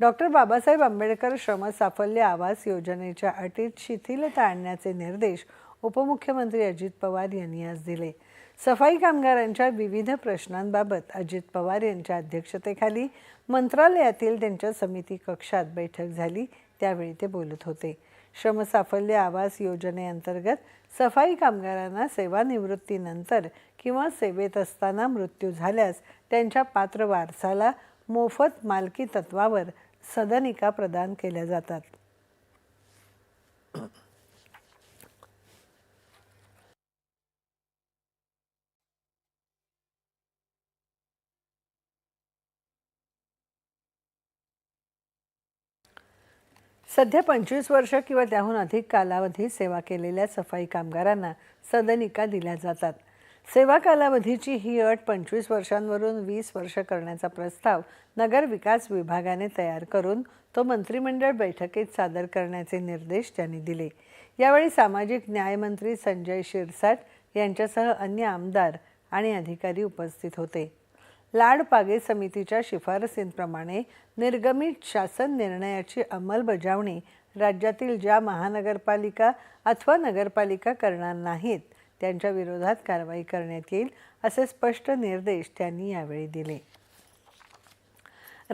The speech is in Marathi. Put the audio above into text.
डॉक्टर बाबासाहेब आंबेडकर श्रमसाफल्य आवास योजनेच्या अटीत शिथिलता आणण्याचे निर्देश उपमुख्यमंत्री अजित पवार यांनी आज दिले. सफाई कामगारांच्या विविध प्रश्नांबाबत अजित पवार यांच्या अध्यक्षतेखाली मंत्रालयातील त्यांच्या समिती कक्षात बैठक झाली त्यावेळी ते बोलत होते. श्रमसाफल्य आवास योजनेअंतर्गत सफाई कामगारांना सेवानिवृत्तीनंतर किंवा सेवेत असताना मृत्यू झाल्यास त्यांच्या पात्र वारसाला मोफत मालकी तत्वावर सदनिका प्रदान केल्या जातात. सध्या पंचवीस वर्ष किंवा त्याहून अधिक कालावधी सेवा केलेल्या सफाई कामगारांना सदनिका दिल्या जातात. सेवा कालावधीची ही अट पंचवीस वर्षांवरून वीस वर्ष करण्याचा प्रस्ताव नगर विकास विभागाने तयार करून तो मंत्रिमंडळ बैठकीत सादर करण्याचे निर्देश त्यांनी दिले. यावेळी सामाजिक न्यायमंत्री संजय शिरसाट यांच्यासह अन्य आमदार आणि अधिकारी उपस्थित होते. लाड पागे समितीच्या शिफारसींप्रमाणे निर्गमित शासन निर्णयाची अंमलबजावणी राज्यातील ज्या महानगरपालिका अथवा नगरपालिका करणार नाहीत त्यांच्या विरोधात कारवाई करण्यात येईल असे स्पष्ट निर्देश त्यांनी यावेळी दिले.